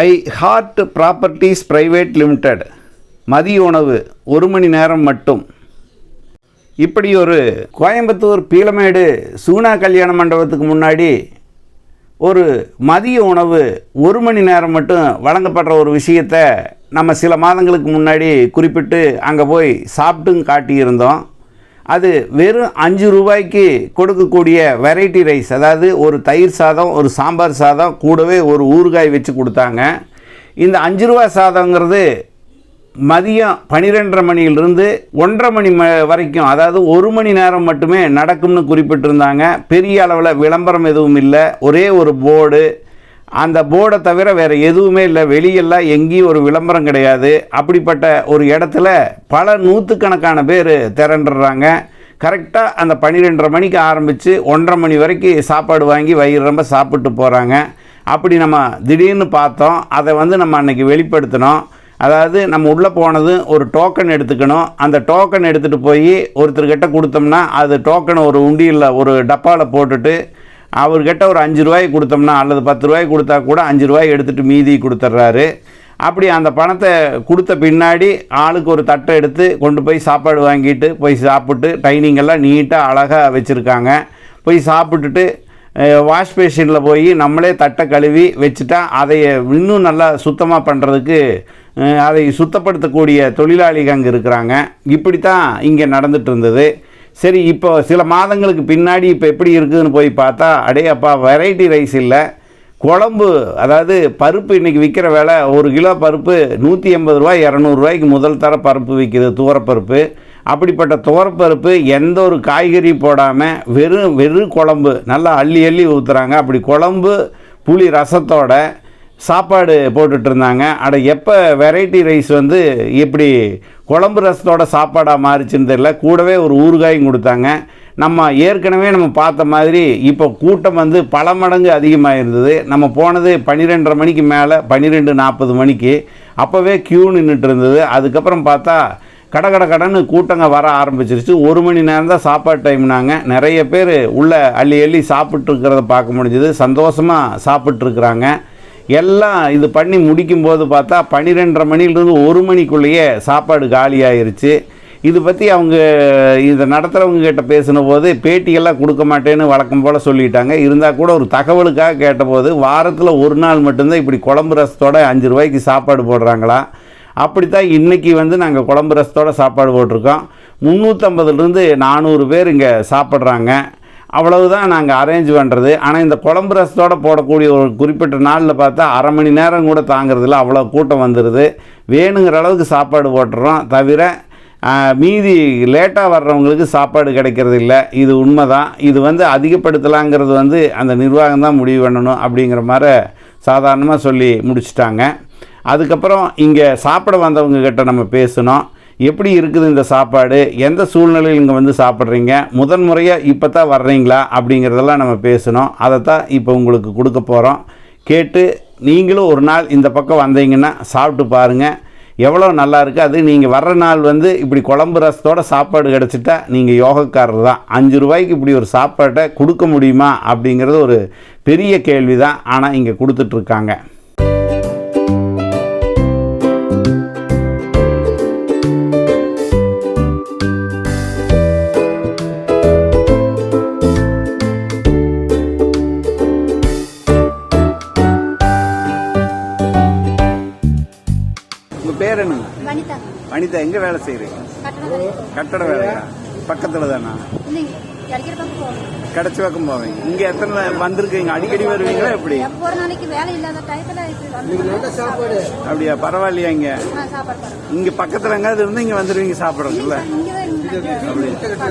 I heart properties private limited. மதிய உணவு ஒரு மணி நேரம் மட்டும். இப்படி ஒரு கோயம்புத்தூர் பீளமேடு சூனா கல்யாண மண்டபத்துக்கு முன்னாடி ஒரு மதிய உணவு ஒரு மணி நேரம் மட்டும் வழங்கப்படுற ஒரு விஷயத்தை நம்ம சில மாதங்களுக்கு முன்னாடி குறிப்பிட்டு அங்கே போய் சாப்பிட்டும் காட்டியிருந்தோம். அது வெறும் அஞ்சு ரூபாய்க்கு கொடுக்கக்கூடிய வெரைட்டி ரைஸ் அதாவது ஒரு தயிர் சாதம் ஒரு சாம்பார் சாதம் கூடவே ஒரு ஊறுகாய் வச்சு கொடுத்தாங்க. இந்த அஞ்சு ரூபா சாதங்கிறது மதியம் பனிரெண்டரை மணியிலிருந்து ஒன்றரை மணி ம வரைக்கும் அதாவது ஒரு மணி நேரம் மட்டுமே நடக்கும்னு குறிப்பிட்டிருந்தாங்க. பெரிய அளவில் விளம்பரம் எதுவும் இல்லை. ஒரே ஒரு போர்டு அந்த போர்டை தவிர வேறு எதுவுமே இல்லை. வெளியெல்லாம் எங்கேயும் ஒரு விளம்பரம் கிடையாது. அப்படிப்பட்ட ஒரு இடத்துல பல நூற்றுக்கணக்கான பேர் திரண்டுறாங்க. கரெக்டாக அந்த பன்னிரெண்டரை மணிக்கு ஆரம்பித்து ஒன்றரை மணி வரைக்கும் சாப்பாடு வாங்கி வயிறு ரொம்ப சாப்பிட்டு போகிறாங்க அப்படி நம்ம திடீர்னு பார்த்தோம். அதை வந்து நம்ம அன்றைக்கி வெளிப்படுத்தினோம். அதாவது நம்ம உள்ளே போனது ஒரு டோக்கன் எடுத்துக்கணும். அந்த டோக்கன் எடுத்துகிட்டு போய் ஒருத்தர்கிட்ட கொடுத்தோம்னா அது டோக்கனை ஒரு உண்டியலில் ஒரு டப்பாவில் போட்டுட்டு அவர்கிட்ட ஒரு அஞ்சு ரூபாய் கொடுத்தோம்னா அல்லது பத்து ரூபாய் கொடுத்தா கூட அஞ்சு ரூபாய் எடுத்துகிட்டு மீதி கொடுத்துட்றாரு. அப்படி அந்த பணத்தை கொடுத்த பின்னாடி ஆளுக்கு ஒரு தட்டை எடுத்து கொண்டு போய் சாப்பாடு வாங்கிட்டு போய் சாப்பிட்டு டைனிங் எல்லாம் நீட்டாக அழகாக வச்சுருக்காங்க. போய் சாப்பிட்டுட்டு வாஷ் பேஷனில் போய் நம்மளே தட்டை கழுவி வச்சுட்டா அதை இன்னும் நல்லா சுத்தமாக பண்ணுறதுக்கு அதை சுத்தப்படுத்தக்கூடிய தொழிலாளிகள் அங்கே இருக்கிறாங்க. இப்படி தான் இங்கே நடந்துட்டு இருந்தது. சரி இப்போ சில மாதங்களுக்கு பின்னாடி இப்போ எப்படி இருக்குதுன்னு போய் பார்த்தா அடே அப்பா வெரைட்டி ரைஸ் இல்லை. குழம்பு அதாவது பருப்பு இன்றைக்கி விற்கிற விலை ஒரு கிலோ பருப்பு நூற்றி எண்பது ரூபா இரநூறுவாய்க்கு முதல் தர பருப்பு விற்கிது துவரப்பருப்பு. அப்படிப்பட்ட துவரப்பருப்பு எந்த ஒரு காய்கறி போடாமல் வெறும் வெறும் குழம்பு நல்லா அள்ளி அள்ளி ஊற்றுறாங்க அப்படி குழம்பு புளி ரசத்தோட சாப்பாடு போட்டுட்டு இருந்தாங்க. அட எப்போ வெரைட்டி ரைஸ் வந்து இப்படி குழம்பு ரசத்தோட சாப்பாடாக மாறிச்சுன்னு தெரியல. கூடவே ஒரு ஊறுகாயும் கொடுத்தாங்க. நம்ம ஏற்கனவே நம்ம பார்த்த மாதிரி இப்போ கூட்டம் வந்து பல மடங்கு அதிகமாக இருந்தது நம்ம போனது பன்னிரெண்டரை மணிக்கு மேலே பன்னிரெண்டு நாற்பது மணிக்கு. அப்போவே க்யூ நின்றுட்டு இருந்தது. அதுக்கப்புறம் பார்த்தா கட கட கடன்னு கூட்டங்க வர ஆரம்பிச்சிருச்சு. ஒரு மணி நேரம் தான் சாப்பாடு டைம்னாங்க. நிறைய பேர் உள்ளே அள்ளி அள்ளி சாப்பிட்ருக்கிறத பார்க்க முடிஞ்சது. சந்தோஷமாக சாப்பிட்ருக்குறாங்க எல்லாம் இது பண்ணி முடிக்கும்போது பார்த்தா பன்னிரெண்டரை மணிலேருந்து ஒரு மணிக்குள்ளேயே சாப்பாடு காலியாயிருச்சு. இது பற்றி அவங்க இதை நடத்துகிறவங்க கிட்ட பேசின போது பேட்டியெல்லாம் கொடுக்க மாட்டேன்னு வழக்கம் போல் சொல்லிட்டாங்க. இருந்தால் கூட ஒரு தகவலுக்காக கேட்டபோது வாரத்தில் ஒரு நாள் மட்டும்தான் இப்படி குழம்பு ரசத்தோட அஞ்சு ரூபாய்க்கு சாப்பாடு போடுறாங்களா? அப்படித்தான் இன்றைக்கி வந்து நாங்கள் குழம்பு ரசத்தோட சாப்பாடு போட்டிருக்கோம். முந்நூற்றம்பதுலேருந்து நானூறு பேர் இங்கே சாப்பிட்றாங்க. அவ்வளவுதான் நாங்கள் அரேஞ்ச் பண்ணுறது ஆனால் இந்த குழம்பு ரசத்தோட போடக்கூடிய ஒரு குறிப்பிட்ட நாளில் பார்த்தா அரை மணி நேரம் கூட தாங்கிறதுல அவ்வளோ கூட்டம் வந்துடுது வேணுங்கிற அளவுக்கு சாப்பாடு போட்டுறோம். தவிர மீதி லேட்டாக வர்றவங்களுக்கு சாப்பாடு கிடைக்கிறது இல்லை. இது உண்மை தான் இது வந்து அதிகப்படுத்தலாங்கிறது வந்து அந்த நிர்வாகம் தான் முடிவு பண்ணணும் அப்படிங்கிற மாதிரி சாதாரணமாக சொல்லி முடிச்சிட்டாங்க. அதுக்கப்புறம் இங்கே சாப்பிட வந்தவங்கக்கிட்ட நம்ம பேசணும். எப்படி இருக்குது இந்த சாப்பாடு? எந்த சூழ்நிலையில் இங்கே வந்து சாப்பிட்றீங்க? முதன் முறையாக இப்போ தான் வர்றீங்களா? அப்படிங்கிறதெல்லாம் நம்ம பேசணும். அதை தான் இப்போ உங்களுக்கு கொடுக்க போகிறோம் கேட்டு நீங்களும் ஒரு நாள் இந்த பக்கம் வந்தீங்கன்னா சாப்பிட்டு பாருங்கள் எவ்வளோ நல்லா இருக்குது அது நீங்கள் வர்ற நாள் வந்து இப்படி குழம்பு ரசத்தோட சாப்பாடு கிடச்சிட்டா நீங்கள் யோகக்காரர் தான். அஞ்சு ரூபாய்க்கு இப்படி ஒரு சாப்பாட்டை கொடுக்க முடியுமா? அப்படிங்கிறது ஒரு பெரிய கேள்வி தான் ஆனால் இங்கே கொடுத்துட்ருக்காங்க வனிதா எங்கே வேலை வேலை கட்டட வேலையா? பக்கத்தில் தானா? கிடச்சி பக்கம் போவீங்க. இங்கே எத்தனை வந்திருக்கீங்க? அடிக்கடி வருவீங்களா எப்படி? எப்போ ஒரு நாளைக்கு வேலை இல்லாத டயத்துல இது வந்து சாப்பாடு. அப்படியா? பரவாயில்லையா இங்கே? இங்கே பக்கத்தில் எங்காவது இருந்து இங்கே வந்துடுவீங்க சாப்பிட்றதுல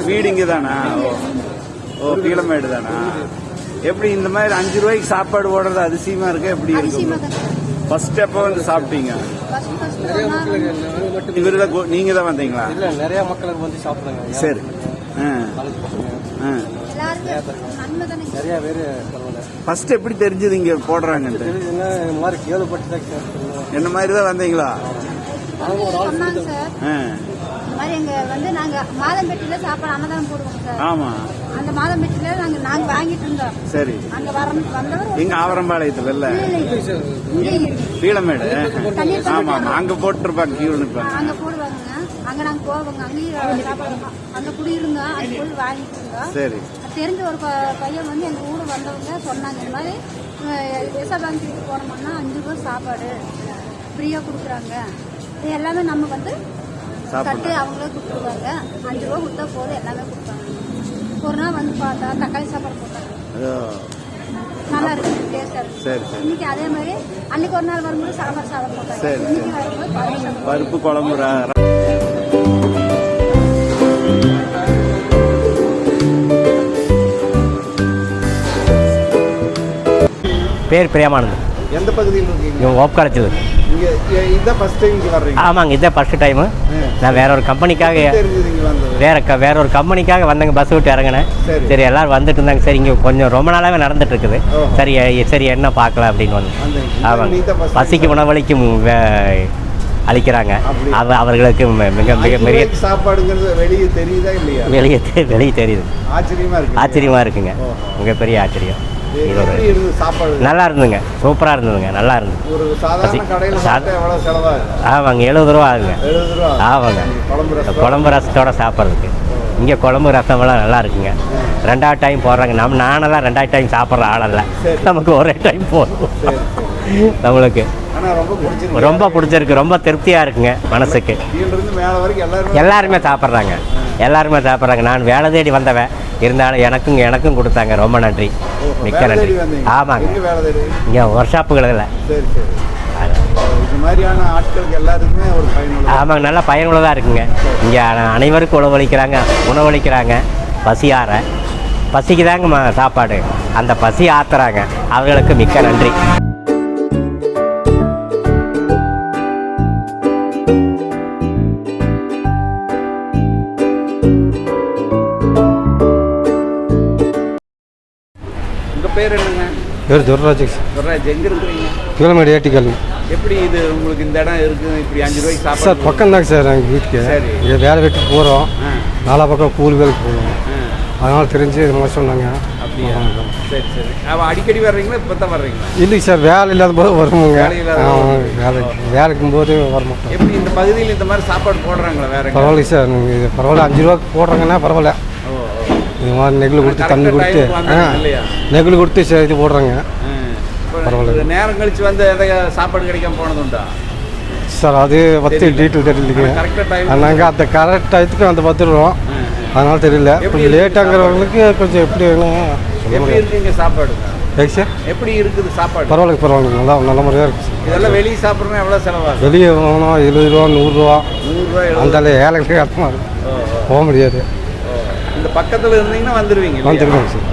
வீடு இங்கே தானா ஓ. ஓ கீழமேடு தானா எப்படி இந்த மாதிரி அஞ்சு ரூபாய்க்கு சாப்பாடு போடுறது அதிசயமா இருக்கு? எப்படி இருக்கு? ஃபர்ஸ்ட் எப்போ வந்து சாப்பிட்டீங்க. இவரு தான் நீங்க தான் வந்தீங்களா? இல்ல நிறைய மக்களுக்கு வந்து சாப்பிடுறாங்க. சரி. நிறைய பேர் ஃபர்ஸ்ட் எப்படி தெரிஞ்சது இங்க போடுறாங்கன்ட்டு? தெரியுதுன்னா இந்த மாதிரி கேள்விப்பட்டு தான் கேட்கணும் என்ன மாதிரி தான் வந்தீங்களா சொன்னாங்க மாதிரி எங்க வந்து நாங்க அந்த நாங்க வாங்கிட்டு இருந்தோம். சரி. அங்க வர வந்தவர் எங்க ஆவரம்பாளையத்துல இல்ல? இங்கே. பீளமேடு ஆமா ஆமா. அங்க போட்டிருப்பாங்க கியூ நிற்பாங்க அங்க போடுவாங்க. அங்க நாங்க போவோங்க. அங்கேயும் அங்க குடியிருந்தோம். அங்க போய் வாங்கிட்டு இருந்தோம். சரி. தெரிஞ்ச ஒரு பையன் வந்து எங்க ஊர் வந்தவங்க சொன்னாங்க இந்த மாதிரி எஸ்ஆ பேங்க்கு போனோம்னா அஞ்சு ரூபா சாப்பாடு ஃப்ரீயா கொடுக்குறாங்க. எல்லாமே நம்ம வந்து கட்டி அவங்களே கொடுத்துருவாங்க. அஞ்சு ரூபா கொடுத்தா போதும் எல்லாமே கொடுப்பாங்க. ஒரு நாள் வந்து பார்த்தா தக்காளி சாப்பாடு போட்டாங்க. நல்லா இருக்கு டேஸ்டா இருக்கு. சரி சரி. இன்னைக்கு அதே மாதிரி அன்னைக்கு ஒரு நாள் வரும்போது சாம்பார் சாதம் போட்டாங்க. சரி, இன்னைக்கு வரும்போது பருப்பு குழம்பு ர- பேர் பிரியமானந்த் எந்த பகுதியில் இருக்கீங்க? ஓப்காலத்தில் இங்க டைம் வர்றீங்க. ஆமாங்க இதான் ஃபஸ்ட்டு டைமு நான் வேற ஒரு கம்பெனிக்காக வேற க வேற ஒரு கம்பெனிக்காக வந்தேங்க பஸ் விட்டு இறங்கினேன். சரி. எல்லாரும் வந்துட்டு இருந்தாங்க. சரி இங்கே கொஞ்சம் ரொம்ப நாளாகவே நடந்துட்டு இருக்குது. சரி சரி என்ன பார்க்கலாம் அப்படின்னு வந்து. ஆமாங்க. பசிக்கு உணவளிக்கும் அளிக்கிறாங்க. அவ அவர்களுக்கு மிக மிக பெரிய சாப்பாடுங்கிறது வெளியே தெரியுதா இல்லையா? வெளியே வெளியே தெரியுது. ஆச்சரியமா இருக்கு ஆச்சரியமா இருக்குங்க. மிகப்பெரிய ஆச்சரியம். நல்லா இருந்ததுங்க. சூப்பராக இருந்ததுங்க. நல்லா இருந்தது. ஒரு சாதாரண கடையில் ஆமாங்க எழுபது ரூபா ஆகுங்க ஆமாங்க. குழம்பு ரசத்தோட சாப்பிட்றதுக்கு. இங்கே குழம்பு ரசமெல்லாம் நல்லா இருக்குங்க. ரெண்டாவது டைம் போடுறாங்க. நம்ம நானெல்லாம் ரெண்டாவது டைம் சாப்பிட்ற ஆளல்ல. நமக்கு ஒரே டைம் போதும். நம்மளுக்கு. ரொம்ப பிடிச்சிருக்கு. ரொம்ப திருப்தியாக இருக்குங்க மனசுக்கு. எல்லாருமே சாப்பிட்றாங்க. எல்லாருமே சாப்பிட்றாங்க. நான் வேலை தேடி வந்தவன். இருந்தாலும் எனக்கும் எனக்கும் கொடுத்தாங்க. ரொம்ப நன்றி. மிக்க நன்றி. ஆமாங்க. இங்கே ஒர்க் ஷாப்புகளில் ஆமாங்க நல்ல பயனுள்ளதாக இருக்குங்க. இங்கே அனைவருக்கும் உணவளிக்கிறாங்க. உணவளிக்கிறாங்க. பசியார. பசிக்கு தாங்க சாப்பாடு. அந்த பசி ஆத்துறாங்க. அவர்களுக்கு மிக்க நன்றி. பேர் என்னங்க? பேர் துர்ராஜ் சொல்றாஜ் எங்க இருக்கிறீங்க? கீழமேடு ஏட்டிக்கல். எப்படி இது உங்களுக்கு இந்த இடம் இருக்கு? இப்படி அஞ்சு ரூபாய்க்கு சார் சாப்பாடு பக்கம் தாங்க சார் எங்கள் வீட்டுக்கு. சரி. இங்கே வேலை வெட்டி போகிறோம் நாலா பக்கம் கூலி வேலைக்கு போகணும் அதனால் தெரிஞ்சு இது மாதிரி சொன்னாங்க. அப்படியா? சரி சரி. அவன் அடிக்கடி வர்றீங்களா? இப்போ தான் வர்றீங்களா? இல்லைங்க சார் வேலை இல்லாத போது வருவோங்க. வேலை வேலை வேலைக்கும் போது வர மாட்டோம் எப்படி இந்த பகுதியில் இந்த மாதிரி சாப்பாடு போடுறாங்களா வேற? பரவாயில்ல சார் இது பரவாயில்ல அஞ்சு ரூபா போடுறாங்கன்னா பரவாயில்ல. இது மாதிரி நெகிழ் கொடுத்து தண்ணி கொடுத்து? நெகிழ் கொடுத்து சரி இது போடுறாங்க. பரவாயில்ல. நேரம் கழிச்சு வந்து எதாவது சாப்பாடு கிடைக்காம போனதுண்டா சார் அது தெரியல. டீட்டெயில் time நாங்கள் அந்த கரெக்ட் டயத்துக்கு அந்த ஆ, ஆ. அதனால தெரியல. கொஞ்சம் இருக்கு லேட்டாகிறவங்களுக்கு கொஞ்சம் எப்படி வேணும் சாப்பாடு? சார்? எப்படி இருக்குது சாப்பாடு? பரவாயில்ல பரவாயில்ல நல்லா நல்ல முறையாக இருக்குது இதெல்லாம் வெளியே சாப்பிட்றோம்னா எவ்வளோ செலவாகும் வெளியே போகணும் எழுபது ரூபா. நூறுரூவா நூறுரூவா அந்த ஏழைக்கு கஷ்டமாக இருக்கும் போக முடியாது. இந்த பக்கத்தில் இருந்தீங்கன்னா வந்துடுவீங்க இல்லையா? சார்